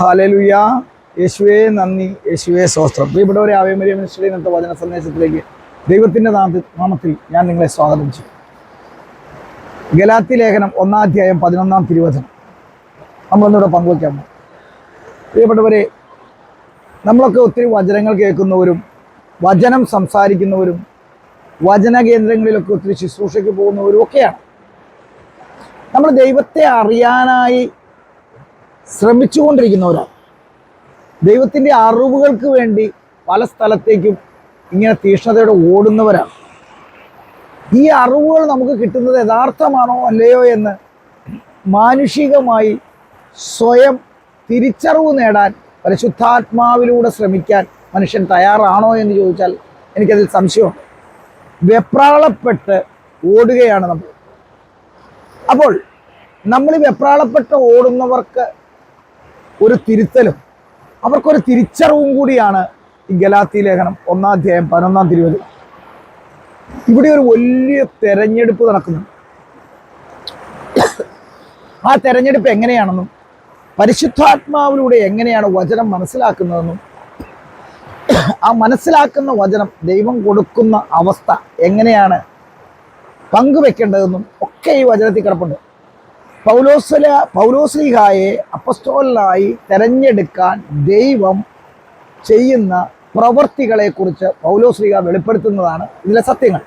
ഹാലലുയ. യേശുവേ നന്ദി. യേശുവേ സ്വസ്ത്രം പ്രിയപ്പെട്ടവരെ ആവേമരിയ മിനിസ്റ്ററി ഇന്നത്തെ വചന സന്ദേശത്തിലേക്ക് ദൈവത്തിന്റെ നാമത്തിൽ ഞാൻ നിങ്ങളെ സ്വാഗതം ചെയ്യും ഗലാത്തി ലേഖനം ഒന്നാം അധ്യായം പതിനൊന്നാം തിരുവചനം. നമ്മളൊന്നിവിടെ പങ്കുവയ്ക്കാൻ പോകും പ്രിയപ്പെട്ടവരെ നമ്മളൊക്കെ ഒത്തിരി വചനങ്ങൾ കേൾക്കുന്നവരും വചനം സംസാരിക്കുന്നവരും വചന കേന്ദ്രങ്ങളിലൊക്കെ ഒത്തിരി ശുശ്രൂഷയ്ക്ക് പോകുന്നവരും ഒക്കെയാണ്. നമ്മൾ ദൈവത്തെ അറിയാനായി ശ്രമിച്ചുകൊണ്ടിരിക്കുന്നവരാണ്. ദൈവത്തിന്റെ അറിവുകൾക്ക് വേണ്ടി പല സ്ഥലത്തേക്കും ഇങ്ങനെ തീഷ്ണതയോടെ ഓടുന്നവരാണ്. ഈ അറിവുകൾ നമുക്ക് കിട്ടുന്നത് യഥാർത്ഥമാണോ അല്ലയോ എന്ന് മാനുഷികമായി സ്വയം തിരിച്ചറിവ് നേടാൻ പരിശുദ്ധാത്മാവിലൂടെ ശ്രമിക്കാൻ മനുഷ്യൻ തയ്യാറാണോ എന്ന് ചോദിച്ചാൽ എനിക്കതിൽ സംശയമുണ്ട്. വെപ്രാളപ്പെട്ട് ഓടുകയാണ് നമ്മൾ. അപ്പോൾ നമ്മൾ വെപ്രാളപ്പെട്ട് ഓടുന്നവർക്ക് ഒരു തിരുത്തലും. അവർക്കൊരു തിരിച്ചറിവും കൂടിയാണ് ഈ ഗലാത്തി ലേഖനം ഒന്നാം അധ്യായം പതിനൊന്നാം തിരുവത്. ഇവിടെ ഒരു വലിയ തെരഞ്ഞെടുപ്പ് നടക്കുന്നു ആ തെരഞ്ഞെടുപ്പ് എങ്ങനെയാണെന്നും പരിശുദ്ധാത്മാവിലൂടെ എങ്ങനെയാണ് വചനം മനസ്സിലാക്കുന്നതെന്നും ആ മനസ്സിലാക്കുന്ന വചനം ദൈവം കൊടുക്കുന്ന അവസ്ഥ എങ്ങനെയാണ് പങ്കുവെക്കേണ്ടതെന്നും ഒക്കെ ഈ വചനത്തിൽ കിടപ്പുണ്ട്. പൗലോസ്ല പൗലോസ്ലിഹായെ അപ്പസ്റ്റോലായി തെരഞ്ഞെടുക്കാൻ ദൈവം ചെയ്യുന്ന പ്രവൃത്തികളെക്കുറിച്ച് പൗലോസ്ലിഹ വെളിപ്പെടുത്തുന്നതാണ് ഇതിലെ സത്യങ്ങൾ.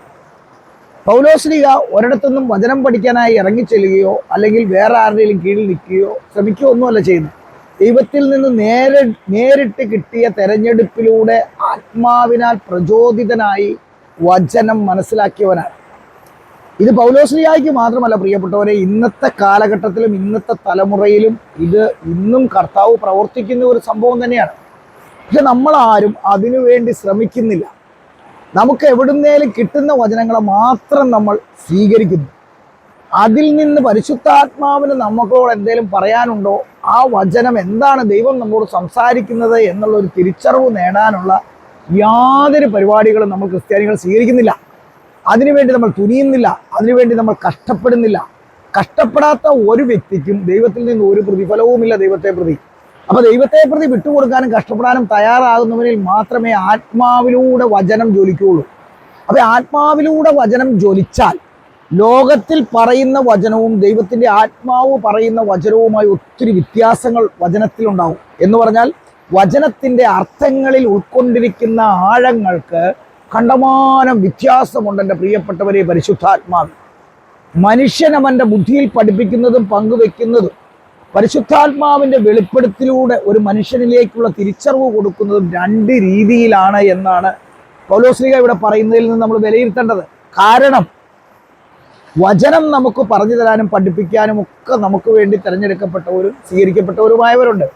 പൗലോസ്ലിഹ ഒരിടത്തുനിന്നും വചനം പഠിക്കാനായി ഇറങ്ങിച്ചെല്ലുകയോ അല്ലെങ്കിൽ വേറെ ആരുടെയും കീഴിൽ നിൽക്കുകയോ ശ്രമിക്കുകയോ ഒന്നുമല്ല ചെയ്യുന്നത്. ദൈവത്തിൽ നിന്ന് നേരി നേരിട്ട് കിട്ടിയ തെരഞ്ഞെടുപ്പിലൂടെ ആത്മാവിനാൽ പ്രചോദിതനായി വചനം മനസ്സിലാക്കിയവനാണ്. ഇത് പൗലോസ്ലിയായിക്ക് മാത്രമല്ല പ്രിയപ്പെട്ടവരെ ഇന്നത്തെ കാലഘട്ടത്തിലും ഇന്നത്തെ തലമുറയിലും ഇത് ഇന്നും കർത്താവ് പ്രവർത്തിക്കുന്ന ഒരു സംഭവം തന്നെയാണ്. പക്ഷെ നമ്മളാരും അതിനുവേണ്ടി ശ്രമിക്കുന്നില്ല. നമുക്ക് എവിടുന്നേലും കിട്ടുന്ന വചനങ്ങളെ മാത്രം നമ്മൾ സ്വീകരിക്കുന്നു. അതിൽ നിന്ന് പരിശുദ്ധാത്മാവിന് നമുക്കോട് എന്തെങ്കിലും പറയാനുണ്ടോ? ആ വചനം എന്താണ് ദൈവം നമ്മോട് സംസാരിക്കുന്നത് എന്നുള്ള ഒരു തിരിച്ചറിവ് നേടാനുള്ള യാതൊരു പരിപാടികളും നമ്മൾ ക്രിസ്ത്യാനികൾ സ്വീകരിക്കുന്നില്ല. അതിനുവേണ്ടി നമ്മൾ തുനിയുന്നില്ല അതിനുവേണ്ടി നമ്മൾ കഷ്ടപ്പെടുന്നില്ല. കഷ്ടപ്പെടാത്ത ഒരു വ്യക്തിക്കും ദൈവത്തിൽ നിന്ന് ഒരു പ്രതിഫലവുമില്ല ദൈവത്തെ പ്രതി. അപ്പൊ ദൈവത്തെ പ്രതി വിട്ടുകൊടുക്കാനും കഷ്ടപ്പെടാനും തയ്യാറാകുന്നവരിൽ മാത്രമേ ആത്മാവിലൂടെ വചനം ജ്വലിക്കുകയുള്ളൂ. അപ്പൊ ആത്മാവിലൂടെ വചനം ജ്വലിച്ചാൽ ലോകത്തിൽ പറയുന്ന വചനവും ദൈവത്തിന്റെ ആത്മാവ് പറയുന്ന വചനവുമായി ഒത്തിരി വ്യത്യാസങ്ങൾ വചനത്തിലുണ്ടാവും എന്ന് പറഞ്ഞാൽ വചനത്തിന്റെ അർത്ഥങ്ങളിൽ ഉൾക്കൊണ്ടിരിക്കുന്ന ആഴങ്ങൾക്ക് കണ്ടമാനം വ്യത്യാസമുണ്ട് എന്റെ പ്രിയപ്പെട്ടവരെ പരിശുദ്ധാത്മാവ്. മനുഷ്യൻ അവന്റെ ബുദ്ധിയിൽ പഠിപ്പിക്കുന്നതും പങ്കുവെക്കുന്നതും പരിശുദ്ധാത്മാവിന്റെ വെളിപ്പെടുത്തിലൂടെ ഒരു മനുഷ്യനിലേക്കുള്ള തിരിച്ചറിവ് കൊടുക്കുന്നതും രണ്ട് രീതിയിലാണ് എന്നാണ് പൗലോസ്ലിക ഇവിടെ പറയുന്നതിൽ നിന്ന് നമ്മൾ വിലയിരുത്തേണ്ടത്. കാരണം വചനം നമുക്ക് പറഞ്ഞു തരാനും പഠിപ്പിക്കാനും ഒക്കെ നമുക്ക് വേണ്ടി തിരഞ്ഞെടുക്കപ്പെട്ടവരും സ്വീകരിക്കപ്പെട്ടവരുമായവരുണ്ട്.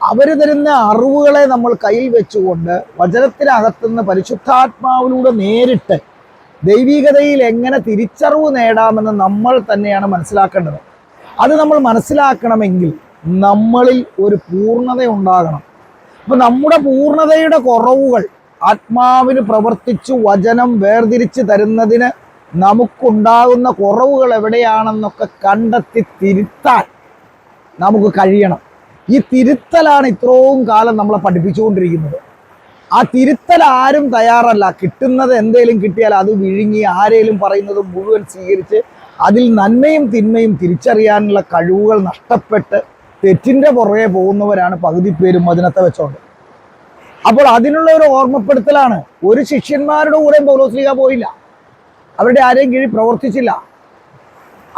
അവർ തരുന്ന അറിവുകളെ നമ്മൾ കയ്യിൽ വെച്ചുകൊണ്ട് വചനത്തിനകത്തുനിന്ന് പരിശുദ്ധാത്മാവിലൂടെ നേരിട്ട് ദൈവികതയിൽ എങ്ങനെ തിരിച്ചറിവ് നേടാമെന്ന് നമ്മൾ തന്നെയാണ് മനസ്സിലാക്കേണ്ടത്. അത് നമ്മൾ മനസ്സിലാക്കണമെങ്കിൽ നമ്മളിൽ ഒരു പൂർണത ഉണ്ടാകണം. അപ്പൊ നമ്മുടെ പൂർണതയുടെ കുറവുകൾ ആത്മാവിന് പ്രവർത്തിച്ചു വചനം വേർതിരിച്ച് തരുന്നതിന് നമുക്കുണ്ടാകുന്ന കുറവുകൾ എവിടെയാണെന്നൊക്കെ കണ്ടെത്തി തിരുത്താൻ നമുക്ക് കഴിയണം. ഈ തിരുത്തലാണ് ഇത്രയും കാലം നമ്മളെ പഠിപ്പിച്ചുകൊണ്ടിരിക്കുന്നത്. ആ തിരുത്തൽ ആരും തയ്യാറല്ല. കിട്ടുന്നത് എന്തേലും കിട്ടിയാൽ അത് വിഴുങ്ങി ആരേലും പറയുന്നത് മുഴുവൻ സ്വീകരിച്ച് അതിൽ നന്മയും തിന്മയും തിരിച്ചറിയാനുള്ള കഴിവുകൾ നഷ്ടപ്പെട്ട് തെറ്റിന്റെ പുറകെ പോകുന്നവരാണ് പകുതി പേരും മദിനത്തെ വെച്ചോണ്ട്. അപ്പോൾ അതിനുള്ള ഒരു ഓർമ്മപ്പെടുത്തലാണ്. ഒരു ശിഷ്യന്മാരുടെ കൂടെയും പൗലോസ്ലിക പോയില്ല. അവരുടെ ആരെയും കീഴിൽ പ്രവർത്തിച്ചില്ല.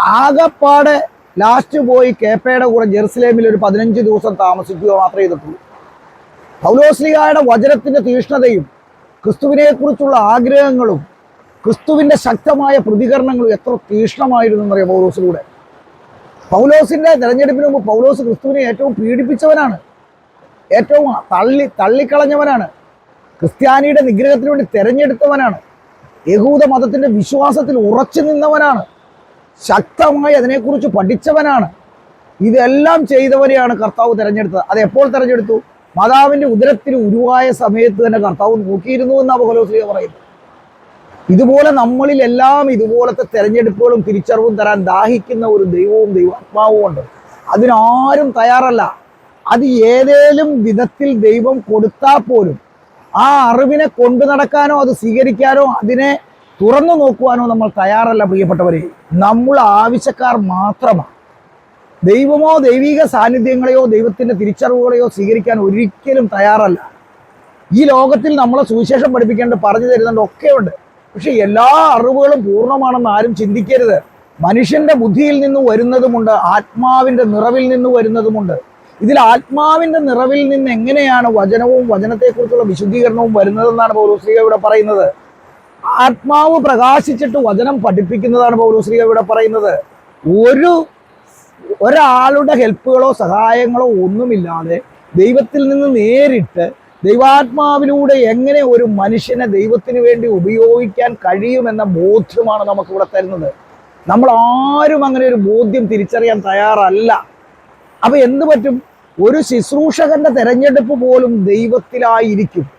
ആകപ്പാടെ ലാസ്റ്റ് പോയി കേപ്പയുടെ കൂടെ ജെറുസലേമിൽ ഒരു പതിനഞ്ച് ദിവസം താമസിക്കുക മാത്രമേ ചെയ്തിട്ടുള്ളൂ. പൗലോസ്ലിഹായുടെ വചനത്തിന്റെ തീഷ്ണതയും ക്രിസ്തുവിനെക്കുറിച്ചുള്ള ആഗ്രഹങ്ങളും ക്രിസ്തുവിന്റെ ശക്തമായ പ്രതികരണങ്ങളും എത്ര തീഷ്ണമായിരുന്നു എന്നറിയാം പൗലോസിലൂടെ. പൗലോസിന്റെ തെരഞ്ഞെടുപ്പിന് മുമ്പ് പൗലോസ് ക്രിസ്തുവിനെ ഏറ്റവും പീഡിപ്പിച്ചവനാണ്. ഏറ്റവും തള്ളി തള്ളിക്കളഞ്ഞവനാണ്. ക്രിസ്ത്യാനിയുടെ നിഗ്രഹത്തിന് വേണ്ടി തെരഞ്ഞെടുത്തവനാണ്. യഹൂദ മതത്തിന്റെ വിശ്വാസത്തിൽ ഉറച്ചു നിന്നവനാണ്. ശക്തമായി അതിനെക്കുറിച്ച് പഠിച്ചവനാണ്. ഇതെല്ലാം ചെയ്തവരെയാണ് കർത്താവ് തിരഞ്ഞെടുത്തത്. അത് എപ്പോൾ തിരഞ്ഞെടുത്തു? മാതാവിന്റെ ഉദരത്തിൽ ഉരുവായ സമയത്ത് തന്നെ കർത്താവ് നോക്കിയിരുന്നു എന്ന് പൗലോസ്ലിയ പറയുന്നു. ഇതുപോലെ നമ്മളിൽ എല്ലാം ഇതുപോലത്തെ തിരഞ്ഞെടുപ്പുകളും തിരിച്ചറിവും തരാൻ ദാഹിക്കുന്ന ഒരു ദൈവവും ദൈവാത്മാവും ഉണ്ട്. അതിനാരും തയ്യാറല്ല. അത് ഏതേലും വിധത്തിൽ ദൈവം കൊടുത്താൽ പോലും ആ അറിവിനെ കൊണ്ടു നടക്കാനോ അത് സ്വീകരിക്കാനോ അതിനെ തുറന്നു നോക്കുവാനോ നമ്മൾ തയ്യാറല്ല പ്രിയപ്പെട്ടവരെ. നമ്മൾ ആവശ്യക്കാർ മാത്രമാണ്. ദൈവമോ ദൈവിക സാന്നിധ്യങ്ങളെയോ ദൈവത്തിന്റെ തിരിച്ചറിവുകളെയോ സ്വീകരിക്കാൻ ഒരിക്കലും തയ്യാറല്ല. ഈ ലോകത്തിൽ നമ്മളെ സുവിശേഷം പഠിപ്പിക്കേണ്ട പറഞ്ഞു തരുന്നുണ്ട് ഒക്കെയുണ്ട്. പക്ഷെ എല്ലാ അറിവുകളും പൂർണമാണെന്ന് ആരും ചിന്തിക്കരുത്. മനുഷ്യന്റെ ബുദ്ധിയിൽ നിന്ന് വരുന്നതുമുണ്ട് ആത്മാവിന്റെ നിറവിൽ നിന്ന് വരുന്നതുമുണ്ട്. ഇതിൽ ആത്മാവിന്റെ നിറവിൽ നിന്ന് എങ്ങനെയാണ് വചനവും വചനത്തെക്കുറിച്ചുള്ള വിശുദ്ധീകരണവും വരുന്നതെന്നാണ് പൗലോസ്ലിക ഇവിടെ പറയുന്നത്. ആത്മാവ് പ്രകാശിച്ചിട്ട് വചനം പഠിപ്പിക്കുന്നതാണ് പൗലോസ്ലിക ഇവിടെ പറയുന്നത്. ഒരു ഒരാളുടെ ഹെൽപ്പുകളോ സഹായങ്ങളോ ഒന്നുമില്ലാതെ ദൈവത്തിൽ നിന്ന് നേരിട്ട് ദൈവാത്മാവിലൂടെ എങ്ങനെ ഒരു മനുഷ്യനെ ദൈവത്തിന് വേണ്ടി ഉപയോഗിക്കാൻ കഴിയുമെന്ന ബോധ്യമാണ് നമുക്കിവിടെ തരുന്നത്. നമ്മൾ ആരും അങ്ങനെ ഒരു ബോധ്യം തിരിച്ചറിയാൻ തയ്യാറല്ല. അപ്പൊ എന്ത് പറ്റും? ഒരു ശുശ്രൂഷകന്റെ തെരഞ്ഞെടുപ്പ് പോലും ദൈവത്തിലായിരിക്കും.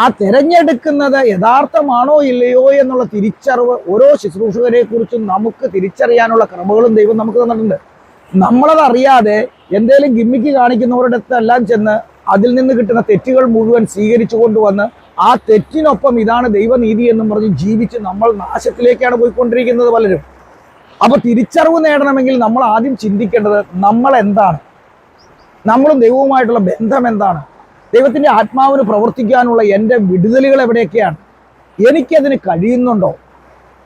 ആ തെരഞ്ഞെടുക്കുന്നത് യഥാർത്ഥമാണോ ഇല്ലയോ എന്നുള്ള തിരിച്ചറിവ് ഓരോ ശുശ്രൂഷകരെ കുറിച്ചും നമുക്ക് തിരിച്ചറിയാനുള്ള ക്രമങ്ങളും ദൈവം നമുക്ക് തന്നിട്ടുണ്ട്. നമ്മളത് അറിയാതെ എന്തേലും ഗിമ്മിക്ക് കാണിക്കുന്നവരുടെ അടുത്തെല്ലാം ചെന്ന് അതിൽ നിന്ന് കിട്ടുന്ന തെറ്റുകൾ മുഴുവൻ സ്വീകരിച്ചു കൊണ്ടുവന്ന് ആ തെറ്റിനൊപ്പം ഇതാണ് ദൈവനീതി എന്നും പറഞ്ഞ് ജീവിച്ച് നമ്മൾ നാശത്തിലേക്കാണ് പോയിക്കൊണ്ടിരിക്കുന്നത് പലരും. അപ്പൊ തിരിച്ചറിവ് നേടണമെങ്കിൽ നമ്മൾ ആദ്യം ചിന്തിക്കേണ്ടത് നമ്മൾ എന്താണ്? നമ്മളും ദൈവവുമായിട്ടുള്ള ബന്ധം എന്താണ്? ദൈവത്തിന്റെ ആത്മാവിന് പ്രവർത്തിക്കാനുള്ള എന്റെ വിടുതലുകൾ എവിടെയൊക്കെയാണ്? എനിക്കതിന് കഴിയുന്നുണ്ടോ?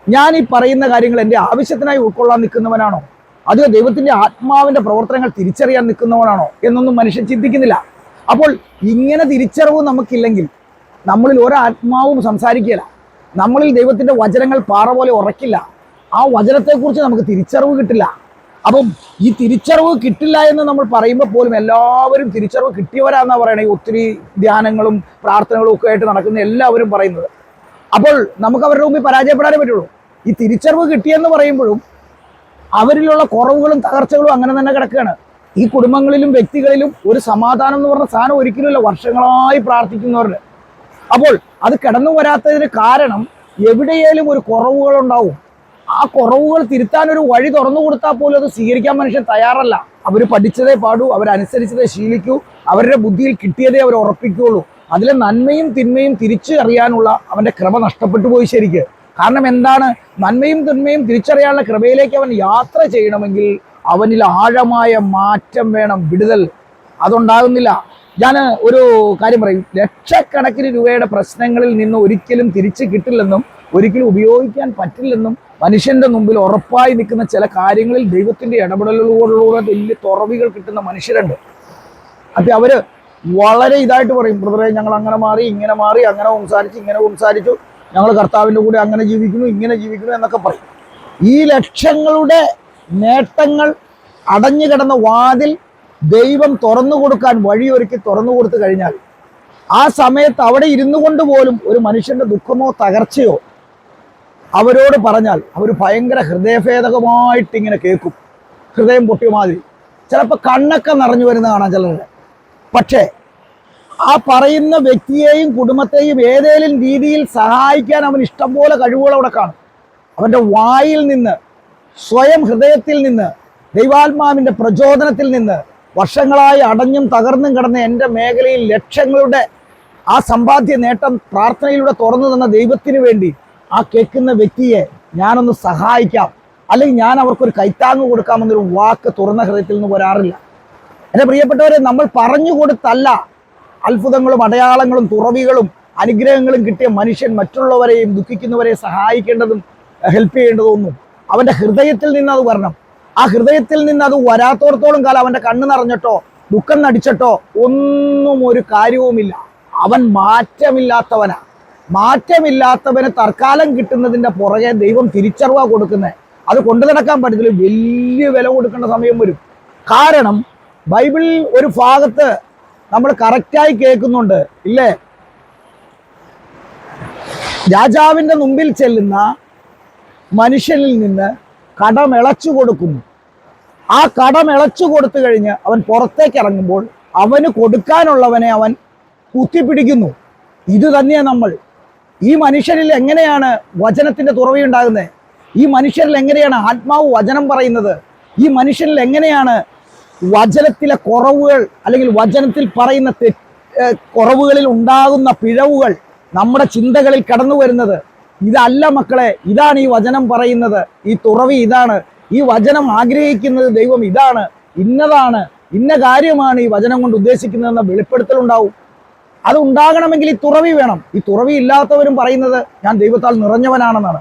ഞാൻ ഈ പറയുന്ന കാര്യങ്ങൾ എന്റെ ആവശ്യത്തിനായി ഉൾക്കൊള്ളാൻ നിൽക്കുന്നവനാണോ? അതോ ദൈവത്തിന്റെ ആത്മാവിന്റെ പ്രവർത്തനങ്ങൾ തിരിച്ചറിയാൻ നിൽക്കുന്നവനാണോ? എന്നൊന്നും മനുഷ്യൻ ചിന്തിക്കുന്നില്ല. അപ്പോൾ ഇങ്ങനെ തിരിച്ചറിവ് നമുക്കില്ലെങ്കിൽ നമ്മളിൽ ഒരാത്മാവും സംസാരിക്കില്ല നമ്മളിൽ ദൈവത്തിന്റെ വചനങ്ങൾ പാറ പോലെ ഉറക്കില്ല. ആ വചനത്തെക്കുറിച്ച് നമുക്ക് തിരിച്ചറിവ് കിട്ടില്ല. അപ്പം ഈ തിരിച്ചറിവ് കിട്ടില്ല എന്ന് നമ്മൾ പറയുമ്പോൾ പോലും എല്ലാവരും തിരിച്ചറിവ് കിട്ടിയവരാന്നാ പറയണേ ഒത്തിരി ധ്യാനങ്ങളും പ്രാർത്ഥനകളും ഒക്കെ ആയിട്ട് നടക്കുന്ന എല്ലാവരും പറയുന്നത്. അപ്പോൾ നമുക്ക് അവരുടെ മുമ്പിൽ പരാജയപ്പെടാനേ പറ്റുള്ളൂ. ഈ തിരിച്ചറിവ് കിട്ടിയെന്ന് പറയുമ്പോഴും അവരിലുള്ള കുറവുകളും തകർച്ചകളും അങ്ങനെ തന്നെ കിടക്കുകയാണ്. ഈ കുടുംബങ്ങളിലും വ്യക്തികളിലും ഒരു സമാധാനം എന്ന് പറഞ്ഞ സാധനം ഒരിക്കലുമില്ല വർഷങ്ങളായി പ്രാർത്ഥിക്കുന്നവരുടെ. അപ്പോൾ അത് കിടന്നു വരാത്തതിന് കാരണം എവിടെയേലും ഒരു കുറവുകൾ ഉണ്ടാവും ആ കുറവുകൾ തിരുത്താൻ ഒരു വഴി തുറന്നു കൊടുത്താൽ പോലും അത് സ്വീകരിക്കാൻ മനുഷ്യൻ തയ്യാറല്ല. അവർ പഠിച്ചതേ പാടൂ അവരനുസരിച്ചതേ ശീലിക്കൂ അവരുടെ ബുദ്ധിയിൽ കിട്ടിയതേ അവർ ഉറപ്പിക്കുകയുള്ളൂ. അതിലെ നന്മയും തിന്മയും തിരിച്ചു അറിയാനുള്ള അവന്റെ ക്രമ നഷ്ടപ്പെട്ടു പോയി ശരിക്ക്. കാരണം എന്താണ്? നന്മയും തിന്മയും തിരിച്ചറിയാനുള്ള ക്രമയിലേക്ക് അവൻ യാത്ര ചെയ്യണമെങ്കിൽ അവനിൽ ആഴമായ മാറ്റം വേണം വിടുതൽ. അതുണ്ടാകുന്നില്ല. ഞാൻ ഒരു കാര്യം പറയും. ലക്ഷക്കണക്കിന് രൂപയുടെ പ്രശ്നങ്ങളിൽ നിന്ന് ഒരിക്കലും തിരിച്ചു കിട്ടില്ലെന്നും ഒരിക്കലും ഉപയോഗിക്കാൻ പറ്റില്ലെന്നും മനുഷ്യന്റെ മുമ്പിൽ ഉറപ്പായി നിൽക്കുന്ന ചില കാര്യങ്ങളിൽ ദൈവത്തിന്റെ ഇടപെടലുകളിലൂടെ വലിയ തുറവികൾ കിട്ടുന്ന മനുഷ്യരുണ്ട്. അപ്പൊ അവർ വളരെ ഇതായിട്ട് പറയും ബ്രദറെ ഞങ്ങൾ അങ്ങനെ മാറി ഇങ്ങനെ മാറി അങ്ങനെ സംസാരിച്ചു ഇങ്ങനെ സംസാരിച്ചു ഞങ്ങൾ കർത്താവിന്റെ കൂടെ അങ്ങനെ ജീവിക്കുന്നു ഇങ്ങനെ ജീവിക്കുന്നു എന്നൊക്കെ പറയും. ഈ ലക്ഷങ്ങളുടെ നേട്ടങ്ങൾ അടഞ്ഞു കിടന്ന വാതിൽ ദൈവം തുറന്നു കൊടുക്കാൻ വഴിയൊരുക്കി തുറന്നു കൊടുത്തു കഴിഞ്ഞാൽ ആ സമയത്ത് അവിടെ ഇരുന്നു കൊണ്ട് പോലും ഒരു മനുഷ്യന്റെ ദുഃഖമോ തകർച്ചയോ അവരോട് പറഞ്ഞാൽ അവർ ഭയങ്കര ഹൃദയഭേദകമായിട്ട് ഇങ്ങനെ കേൾക്കും. ഹൃദയം പൊട്ടിയ മാതിരി. ചിലപ്പോൾ കണ്ണൊക്കെ നിറഞ്ഞു വരുന്ന കാണാം ചിലരുടെ. പക്ഷേ ആ പറയുന്ന വ്യക്തിയെയും കുടുംബത്തെയും ഏതേലും രീതിയിൽ സഹായിക്കാൻ അവൻ ഇഷ്ടംപോലെ കഴിവുകൾ അവിടെ കാണും. അവന്റെ വായിൽ നിന്ന് സ്വയം ഹൃദയത്തിൽ നിന്ന് ദൈവാത്മാവിന്റെ പ്രചോദനത്തിൽ നിന്ന് വർഷങ്ങളായി അടഞ്ഞും തകർന്നും കിടന്ന എന്റെ മേഖലയിൽ ലക്ഷങ്ങളുടെ ആ സമ്പാദ്യ നേട്ടം പ്രാർത്ഥനയിലൂടെ തുറന്നു തന്ന ദൈവത്തിന് വേണ്ടി ആ കേൾക്കുന്ന വ്യക്തിയെ ഞാനൊന്ന് സഹായിക്കാം. അല്ലെങ്കിൽ ഞാൻ അവർക്കൊരു കൈത്താങ്ങ് കൊടുക്കാമെന്നൊരു വാക്ക് തുറന്ന ഹൃദയത്തിൽ നിന്ന് വരാറില്ല. എന്റെ പ്രിയപ്പെട്ടവരെ നമ്മൾ പറഞ്ഞു കൊടുത്തല്ല. അത്ഭുതങ്ങളും അടയാളങ്ങളും തുറവികളും അനുഗ്രഹങ്ങളും കിട്ടിയ മനുഷ്യൻ മറ്റുള്ളവരെയും ദുഃഖിക്കുന്നവരെ സഹായിക്കേണ്ടതും ഹെൽപ്പ് ചെയ്യേണ്ടതും ഒന്നും അവന്റെ ഹൃദയത്തിൽ നിന്ന് അത് വരണം. ആ ഹൃദയത്തിൽ നിന്ന് അത് വരാത്തോടത്തോളം കാലം അവന്റെ കണ്ണ് നിറഞ്ഞിട്ടോ ദുഃഖം നടിച്ചിട്ടോ ഒന്നും ഒരു കാര്യവുമില്ല. അവൻ മാറ്റമില്ലാത്തവനാ. മാറ്റമില്ലാത്തവന് തർക്കാലം കിട്ടുന്നതിന്റെ പുറകെ ദൈവം തിരിച്ചറിവാ കൊടുക്കുന്നത് അത് കൊണ്ടു നടക്കാൻ പറ്റത്തില്ല. വലിയ വില കൊടുക്കേണ്ട സമയം വരും. കാരണം ബൈബിളിൽ ഒരു ഭാഗത്ത് നമ്മൾ കറക്റ്റായി കേൾക്കുന്നുണ്ട്. ഇല്ലേ? രാജാവിന്റെ മുമ്പിൽ ചെല്ലുന്ന മനുഷ്യനിൽ നിന്ന് കടമിളച്ചു കൊടുക്കുന്നു. ആ കടമിളച്ചു കൊടുത്തു കഴിഞ്ഞ് അവൻ പുറത്തേക്ക് ഇറങ്ങുമ്പോൾ അവന് കൊടുക്കാനുള്ളവനെ അവൻ കുത്തിപ്പിടിക്കുന്നു. ഇത് തന്നെയാണ് നമ്മൾ. ഈ മനുഷ്യരിൽ എങ്ങനെയാണ് വചനത്തിന്റെ തുറവിയുണ്ടാകുന്നത് ഈ മനുഷ്യരിൽ എങ്ങനെയാണ് ആത്മാവ് വചനം പറയുന്നത്? ഈ മനുഷ്യരിൽ എങ്ങനെയാണ് വചനത്തിലെ കുറവുകൾ അല്ലെങ്കിൽ വചനത്തിൽ പറയുന്ന കുറവുകളിൽ ഉണ്ടാകുന്ന പിഴവുകൾ നമ്മുടെ ചിന്തകളിൽ കടന്നു വരുന്നത്? ഇതല്ല മക്കളെ ഇതാണ് ഈ വചനം പറയുന്നത്. ഈ തുറവി ഇതാണ്. ഈ വചനം ആഗ്രഹിക്കുന്നത് ദൈവം ഇതാണ്. ഇന്നതാണ്. ഇന്ന കാര്യമാണ് ഈ വചനം കൊണ്ട് ഉദ്ദേശിക്കുന്നതെന്ന വെളിപ്പെടുത്തൽ ഉണ്ടാവും. അത് ഉണ്ടാകണമെങ്കിൽ ഈ തുറവി വേണം. ഈ തുറവി ഇല്ലാത്തവരും പറയുന്നത് ഞാൻ ദൈവത്താൽ നിറഞ്ഞവനാണെന്നാണ്.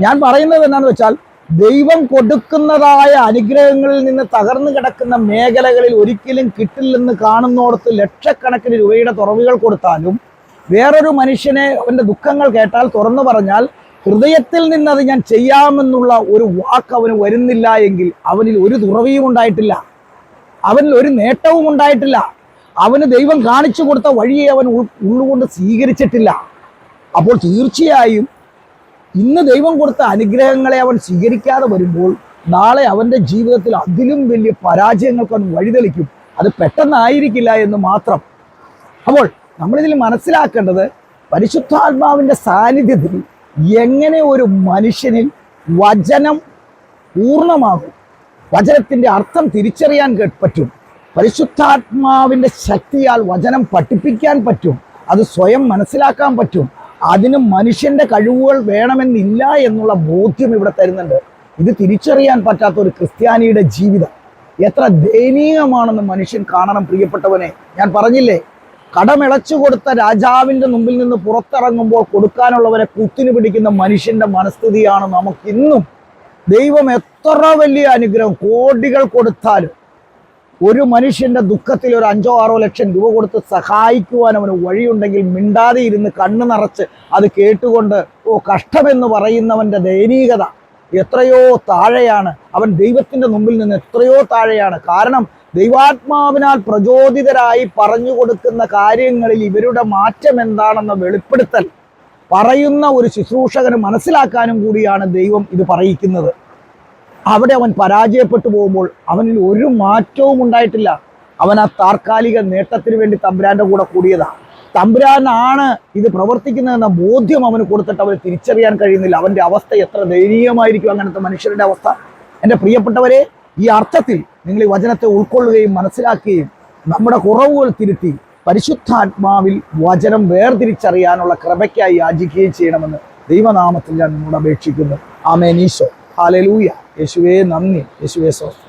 ഞാൻ പറയുന്നത് എന്താണെന്ന് വെച്ചാൽ ദൈവം കൊടുക്കുന്നതായ അനുഗ്രഹങ്ങളിൽ നിന്ന് തകർന്നു കിടക്കുന്ന മേഖലകളിൽ ഒരിക്കലും കിട്ടില്ലെന്ന് കാണുന്നോടത്ത് ലക്ഷക്കണക്കിന് രൂപയുടെ തുറവികൾ കൊടുത്താലും വേറൊരു മനുഷ്യനെ അവന്റെ ദുഃഖങ്ങൾ കേട്ടാൽ തുറന്നു പറഞ്ഞാൽ ഹൃദയത്തിൽ നിന്നത് ഞാൻ ചെയ്യാമെന്നുള്ള ഒരു വാക്ക് അവന് വരുന്നില്ല എങ്കിൽ അവനിൽ ഒരു തുറവിയും ഉണ്ടായിട്ടില്ല. അവനിൽ ഒരു നേട്ടവും ഉണ്ടായിട്ടില്ല. അവന് ദൈവം കാണിച്ചു കൊടുത്ത വഴിയെ അവൻ ഉള്ളുകൊണ്ട് സ്വീകരിച്ചിട്ടില്ല. അപ്പോൾ തീർച്ചയായും ഇന്ന് ദൈവം കൊടുത്ത അനുഗ്രഹങ്ങളെ അവൻ സ്വീകരിക്കാതെ വരുമ്പോൾ നാളെ അവന്റെ ജീവിതത്തിൽ അതിലും വലിയ പരാജയങ്ങൾക്ക് അവൻ വഴിതെളിക്കും. അത് പെട്ടെന്നായിരിക്കില്ല എന്ന് മാത്രം. അപ്പോൾ നമ്മളിതിൽ മനസ്സിലാക്കേണ്ടത് പരിശുദ്ധാത്മാവിന്റെ സാന്നിധ്യത്തിൽ എങ്ങനെ ഒരു മനുഷ്യനിൽ വചനം പൂർണമാകും. വചനത്തിന്റെ അർത്ഥം തിരിച്ചറിയാൻ പറ്റും. പരിശുദ്ധാത്മാവിന്റെ ശക്തിയാൽ വചനം പഠിപ്പിക്കാൻ പറ്റും. അത് സ്വയം മനസ്സിലാക്കാൻ പറ്റും. അതിന് മനുഷ്യന്റെ കഴിവുകൾ വേണമെന്നില്ല എന്നുള്ള ബോധ്യം ഇവിടെ തരുന്നുണ്ട്. ഇത് തിരിച്ചറിയാൻ പറ്റാത്ത ഒരു ക്രിസ്ത്യാനിയുടെ ജീവിതം. എത്ര ദയനീയമാണെന്ന് മനുഷ്യൻ കാണണം പ്രിയപ്പെട്ടവനെ. ഞാൻ പറഞ്ഞില്ലേ കടമിളച്ചു കൊടുത്ത രാജാവിന്റെ മുമ്പിൽ നിന്ന് പുറത്തിറങ്ങുമ്പോൾ കൊടുക്കാനുള്ളവരെ കുത്തിനു പിടിക്കുന്ന മനുഷ്യന്റെ മനസ്ഥിതിയാണ് നമുക്കിന്നും. ദൈവം എത്ര വലിയ അനുഗ്രഹം കോടികൾ കൊടുത്താലും. ഒരു മനുഷ്യന്റെ ദുഃഖത്തിൽ ഒരു അഞ്ചോ ആറോ ലക്ഷം രൂപ കൊടുത്ത് സഹായിക്കുവാൻ അവന് വഴിയുണ്ടെങ്കിൽ മിണ്ടാതെ ഇരുന്ന് കണ്ണു നിറച്ച് അത് കേട്ടുകൊണ്ട് ഓ കഷ്ടമെന്ന് പറയുന്നവന്റെ ദയനീയത എത്രയോ താഴെയാണ്. അവൻ ദൈവത്തിന്റെ മുമ്പിൽ നിന്ന് എത്രയോ താഴെയാണ്. കാരണം ദൈവാത്മാവിനാൽ പ്രചോദിതരായി പറഞ്ഞു കൊടുക്കുന്ന കാര്യങ്ങളിൽ ഇവരുടെ മാറ്റം എന്താണെന്ന വെളിപ്പെടുത്തൽ പറയുന്ന ഒരു ശുശ്രൂഷകന് മനസ്സിലാക്കാനും കൂടിയാണ് ദൈവം ഇത് പറയിക്കുന്നത്. അവിടെ അവൻ പരാജയപ്പെട്ടു പോകുമ്പോൾ അവനിൽ ഒരു മാറ്റവും ഉണ്ടായിട്ടില്ല. അവൻ ആ താൽക്കാലിക നേട്ടത്തിന് വേണ്ടി തമ്പുരാന്റെ കൂടെ കൂടിയതാ. തമ്പുരാനാണ് ഇത് പ്രവർത്തിക്കുന്നതെന്ന ബോധ്യം അവന് കൊടുത്തിട്ട് അവന് തിരിച്ചറിയാൻ കഴിയുന്നില്ല. അവന്റെ അവസ്ഥ എത്ര ദയനീയമായിരിക്കും അങ്ങനത്തെ മനുഷ്യരുടെ അവസ്ഥ. എന്റെ പ്രിയപ്പെട്ടവരെ ഈ അർത്ഥത്തിൽ നിങ്ങൾ ഈ വചനത്തെ ഉൾക്കൊള്ളുകയും മനസ്സിലാക്കുകയും നമ്മുടെ കുറവുകൾ തിരുത്തി പരിശുദ്ധാത്മാവിൽ വചനം വേർതിരിച്ചറിയാനുള്ള കൃപയ്ക്കായി യാചിക്കുകയും ചെയ്യണമെന്ന് ദൈവനാമത്തിൽ ഞാൻ നിങ്ങളോട് അപേക്ഷിക്കുന്നു. ആമേനീശോ ഹാലലൂയ യേശുവേ നന്ദി. യേശുവേ സ്വസ്ഥ